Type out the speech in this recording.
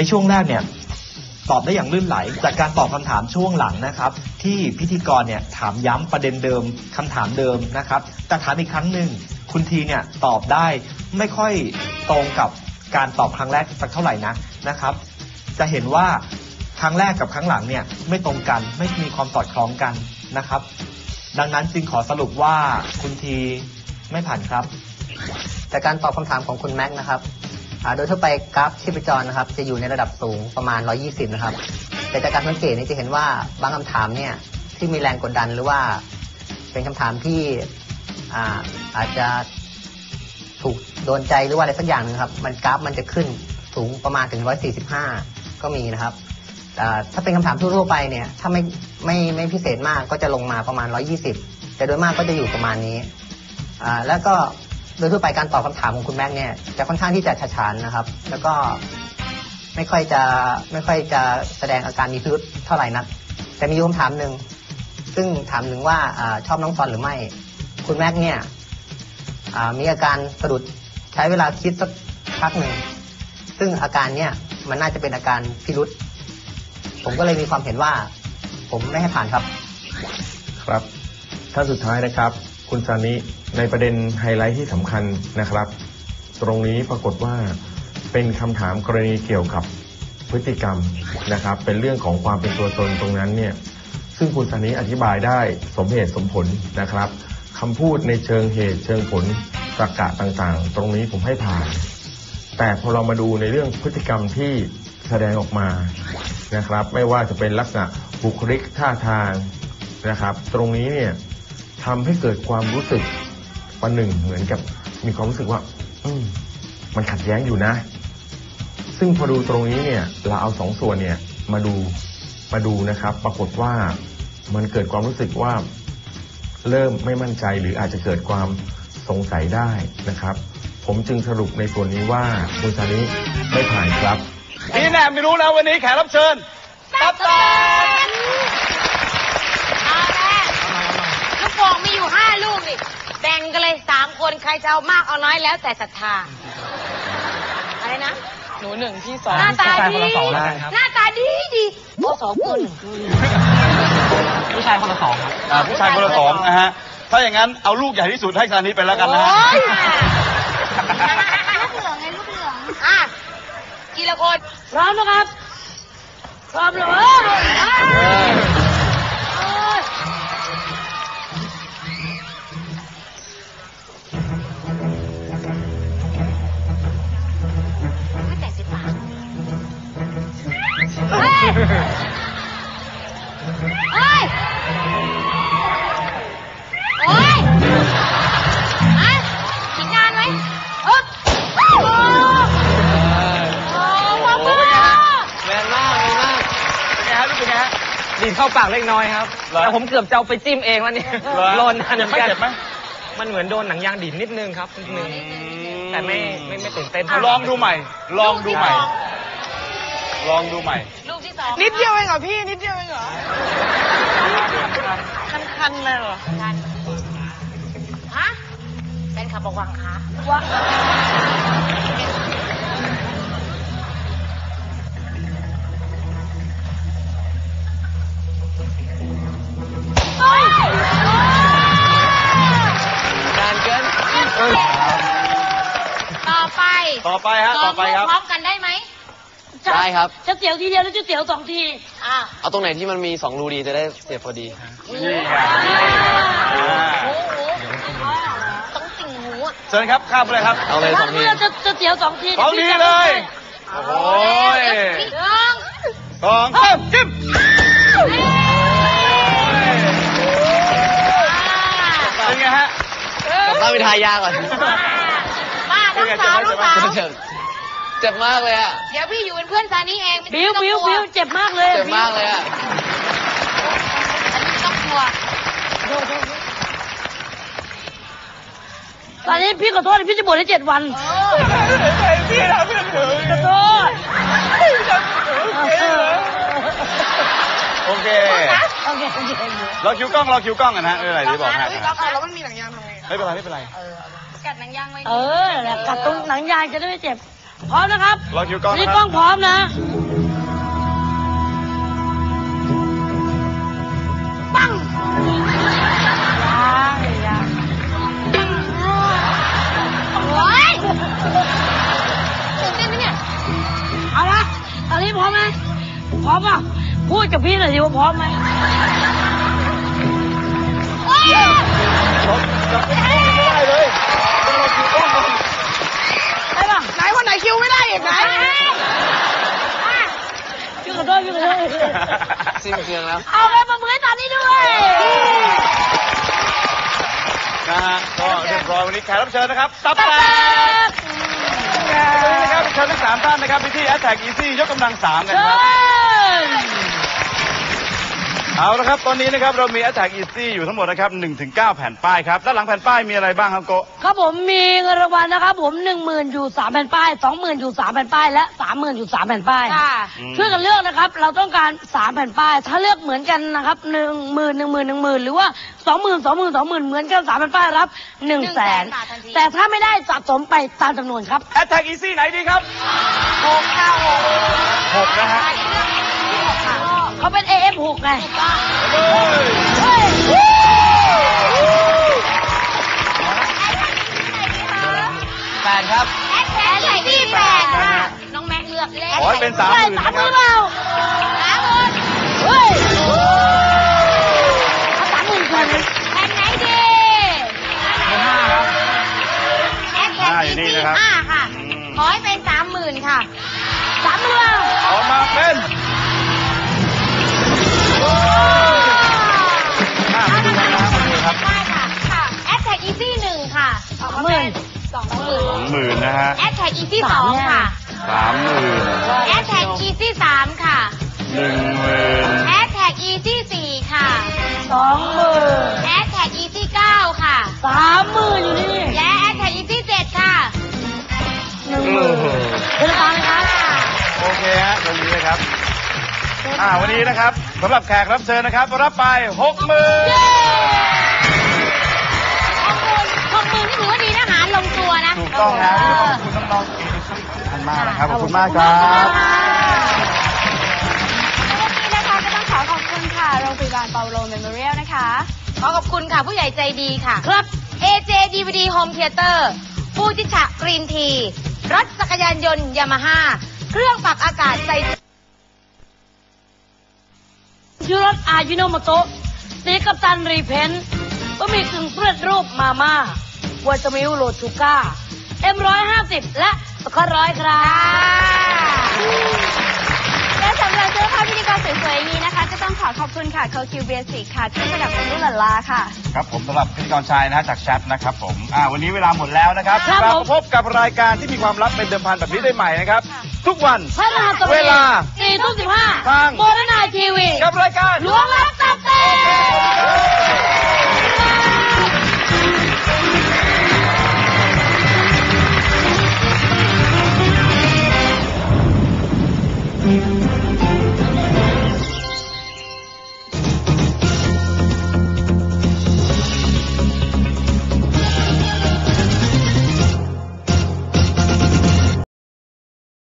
ในช่วงแรกเนี่ยตอบได้อย่างลื่นไหล จากการตอบคำถามช่วงหลังนะครับ ที่พิธีกรเนี่ยถามย้ำประเด็นเดิมคำถามเดิมนะครับ แต่ถามอีกครั้งหนึ่งคุณทีเนี่ยตอบได้ไม่ค่อยตรงกับการตอบครั้งแรกสักเท่าไหร่นะนะครับ จะเห็นว่าครั้งแรกกับครั้งหลังเนี่ยไม่ตรงกันไม่มีความสอดคล้องกันนะครับ ดังนั้นจึงขอสรุปว่าคุณทีไม่ผ่านครับจากการตอบคำถามของคุณแม็กซ์นะครับ อ่าโดยทั่วไปกราฟชีพจรนะครับ จะอยู่ในระดับสูงประมาณ 120 นะครับ แต่จากการสังเกตนี่จะเห็นว่าบางคำถามเนี่ยที่มีแรงกดดันหรือว่า เป็นคำถามที่อ่าอาจจะถูกโดนใจหรือว่าอะไรสักอย่างนึงครับ มันกราฟมันจะขึ้นสูงประมาณถึง 145 ก็มีนะครับอ่ถ้าเป็นคำถามทั่วๆไปเนี่ย ถ้าไม่ไม่ไม่พิเศษมากก็จะลงมาประมาณ 120 แต่โดยมากก็จะอยู่ประมาณนี้ แล้วก็ โดยทั่วไปการตอบคำถามของคุณแม็กซ์เนี่ยจะค่อนข้างที่จะฉาฉานนะครับ แล้วก็ไม่ค่อยจะไม่ค่อยจะแสดงอาการมีพิรุษเท่าไหร่นัก แต่มีคำถามหนึ่งซึ่งถามถึงว่าอชอบน้องซอนหรือไม่ คุณแม็กซ์เนี่ยมีอาการสะดุดใช้เวลาคิดสักพักหนึ่งซึ่งอาการเนี่ยมันน่าจะเป็นอาการพิรุษผมก็เลยมีความเห็นว่า ผมไม่ให้ผ่านครับ ครับท่านสุดท้ายนะครับ คุณซานิในประเด็นไฮไลท์ที่สำคัญนะครับ ตรงนี้ปรากฏว่าเป็นคำถามกรณีเกี่ยวกับพฤติกรรมนะครับ เป็นเรื่องของความเป็นตัวตนตรงนั้นเนี่ยซึ่งคุณซานิอธิบายได้สมเหตุสมผลนะครับคำพูดในเชิงเหตุเชิงผลตรรกะต่างๆ ตรงนี้ผมให้ผ่าน แต่พอเรามาดูในเรื่องพฤติกรรมที่แสดงออกมานะครับ ไม่ว่าจะเป็นลักษณะบุคลิกท่าทางนะครับ ตรงนี้เนี่ย ทำให้เกิดความรู้สึกวันหนึ่งเหมือนกับมีความรู้สึกว่า อืมมันขัดแย้งอยู่นะ ซึ่งพอดูตรงนี้เนี่ย เราเอาสองส่วนเนี่ย มาดูมาดูนะครับ ปรากฏว่ามันเกิดความรู้สึกว่าเริ่มไม่มั่นใจหรืออาจจะเกิดความสงสัยได้นะครับ ผมจึงสรุปในส่วนนี้ว่าคุณซานิไม่ผ่านครับ นี่แน่ไม่รู้นะวันนี้แขกรับเชิญตับตา เอาละลูกโป่งมีอยู่ห้าลูก นี่แบ่งกันเลยสามคนใครจะเอามากเอาน้อยแล้วแต่ศรัทธาอะไรนะ หนูหนึ่งที่สองหน้าตาดี ผู้ชายคนละสองแล้วกันครับ หน้าตาดีดีโอ้สองคนผู้ชายคนละสองครับอ่าผู้ชายคนละสองนะฮะ ถ้าอย่างนั้นเอาลูกใหญ่ที่สุดให้ซานิไปแล้วกันนะฮะ โอ้ยลูกเหลืองไงลูกเหลืองอะทีละคนพร้อมนะครับพร้อมเลย ปากเล็กน้อยครับ เหรอแต่ผมเกือบจะเอาไปจิ้มเองแล้วเนี่ยเหรอโลนนานเหมือนกันเจ็บไหม มันเหมือนโดนหนังยางดีดนิดนึงครับนิดนึงแต่ไม่ไม่ไม่ตื่นเต้นลองดูใหม่ ลองดูใหม่ ลองดูใหม่ ลูกที่สองนิดเดียวเองเหรอพี่ นิดเดียวเองเหรอ คันๆเลยเหรอกันฮะแฟนขับบอกวางขาว่า ต่อไปต่อไปฮะต่อไปครับ พร้อมกันได้ไหมได้ครับ จะเสียวทีเดียวหรือจะเสียวสองทีอะเอาตรงไหนที่มันมีสองรูดีจะได้เสียบพอดีนี่ไงอ่าหูหูต้องติ่งหูอะเชิญครับข้ามไปเลยครับ เอาเลยสองทีจะจะเสียวสองทีสองทีเลย โอ้ยหนึ่งสองสามจิ้มเป็นไงฮะผมเข้าไปทายาก่อน มาลูกสาวลูกสาวเจ็บเจ็บมากเลยอะเดี๋ยวพี่อยู่เป็นเพื่อนซานี่เองไม่บิวต้องบิวกลับิวเจ็บมากเลยเจ็บมากเลยอะอันนี้ไม่ต้องกลัว ตอนนี้พี่ขอโทษพี่จะบวชให้เจ็ดวันพี่ทำให้ถึงขอโทษโอเคโอเคโอเค เราคิวกล้องเราคิวกล้องกันฮะไม่เป็นไรที่บอกให้แล้วมันมีหนังยางทำไง ไม่เป็นไรไม่เป็นไร กัดหนังยางไว้เออแหละกัดตรงหนังยางจะได้ไม่เจ็บ พร้อมนะครับรอคิวกล้องนี่นะคกล้รัอบ งพร้อมนะ ปังยังยังโอ้ยตื่นเต้นไหมเนี่ย เอาละตอนนี้พร้อมไหมพร้อมป่ะพูดกับพี่หน่อยสิว่าพร้อมไหมโอ้ยได้เลยต้องรอคิวกล้องก่อน ได้ป่ะ ไหนวันไหน คิวไม่ได้อีกไหนพี่ขอโทษพี่ขอโทษสิ้นเปลืองแล้ว เอาไปประมือให้ตอนนี้ด้วย นะฮะ ก็เรียบร้อยวันนี้แขกรับเชิญนะครับ ตับแตกวันนี้นะครับเชิญทั้งสามท่านนะครับไปที่แอ t แทกอีซี่ยกกำลังสามกันเชิครับญ เอาละครับตอนนี้นะครับเรามี a t t a c k Easy อยู่ทั้งหมดนะครับ1ถึง9แผ่นป้ายครับด้านหลังแผ่นป้ายมีอะไรบ้างครับโกะครับผมมีเงินรางวัลนะครับผมหนึ่งหมื่นอยู่สามแผ่นป้ายสองหมื่นอยู่สามแผ่นป้ายและสามหมื่นอยู่สามแผ่นป้ายค่ะช่วยกันเลือกนะครับเราต้องการสามแผ่นป้าย ถ้าเลือกเหมือนกันนะครับหนึ่งหมื่นหนึ่งหมื่นหนึ่งหมื่นหรือว่าสองหมื่นสองหมื่นสองหมื่นเหมือนกันสามแผ่นป้ายรับหนึ่งแสน100,000บาททันทีแต่ถ้าไม่ได้สะสมไปตามจำนวนครับ a t t a c k Easy ไหนดีครับหกค่ะหกหกนะฮะหกค่ะ เขาเป็น AF6 ไงเฮ้ยเฮ้ยแปดครับ แอดแท็กใส่ที่แปดค่ะน้องแม็กเลือกเลขขอให้เป็นสามหได้มื่นสามนะหคมื่รันบเปล่าสามหมื่นเฮ้ยเอาสามหมื่นก่อนเลยแผ่นไหนดีห้าครับ แอดแท็กห้าอยู่นี่ที่นะครับห้าค่ะ อืม ขอให้เป็นสามหมื่นค่ะสามหมื่นเปล่าออกมาเป็ ที่สองค่ะสามหมื่นแอดแท็กอีซี่สามค่ะหนึ่งหมื่นแอดแท็กอีซี่สี่ค่ะสองหมื่นแอดแท็กอีซี่เก้าค่ะสามหมื่นอยู่นี่และแอดแท็กอีซี่เจ็ดค่ะหนึ่งหมื่นเป็นราคาไหมครับโอเคฮะตรงนี้นะครับอ่าวันนี้นะครับสำหรับแขกรับเชิญนะครับ รับไปหกหมื่น ดีนะหารลงตัวนะถูกต้องนะขอบคุณน้องๆทุกท่านมากนะครับขอบคุณมากครับวันนี้นะคะก็ต้องขอขอบคุณค่ะ โรงพยาบาลเปาโลเมมโมเรียลนะคะ ขอขอบคุณค่ะ ผู้ใหญ่ใจดีค่ะ ครับ AJ DVD Home Theater ฟูจิชะกรีนที รถจักรยานยนต์ยามาฮ่า เครื่องปรับอากาศใจยูรสอายิโนโมโตะสีกัปตันรีเพนต์บะหมี่กึ่งสำเร็จรูปมาม่า วาซามิลโลชูก้าเอ็มร้อยห้าสิบและสกอร้อยครับและสำหรับเสื้อผ้าพิธีกรสวยๆอย่างนี้นะคะ ก็ต้องขอขอบคุณค่ะ c o q Basic ค่ะที่ประดับเป็นรุ่นหลาค่ะ ครับผมสำหรับพิธีกรชายนะฮะจากแชทนะครับผมอ่าวันนี้เวลาหมดแล้วนะครับครับกลับผมมาพบกับรายการที่มีความลับเป็นเดิมพันแบบนี้ได้ใหม่นะครับ ทุกวัน พระรหัสบดีเวลาสี่ทุ่มสิบห้าทาง โมเดิร์นไนทีวี กับรายการ ล้วงลับตับเต้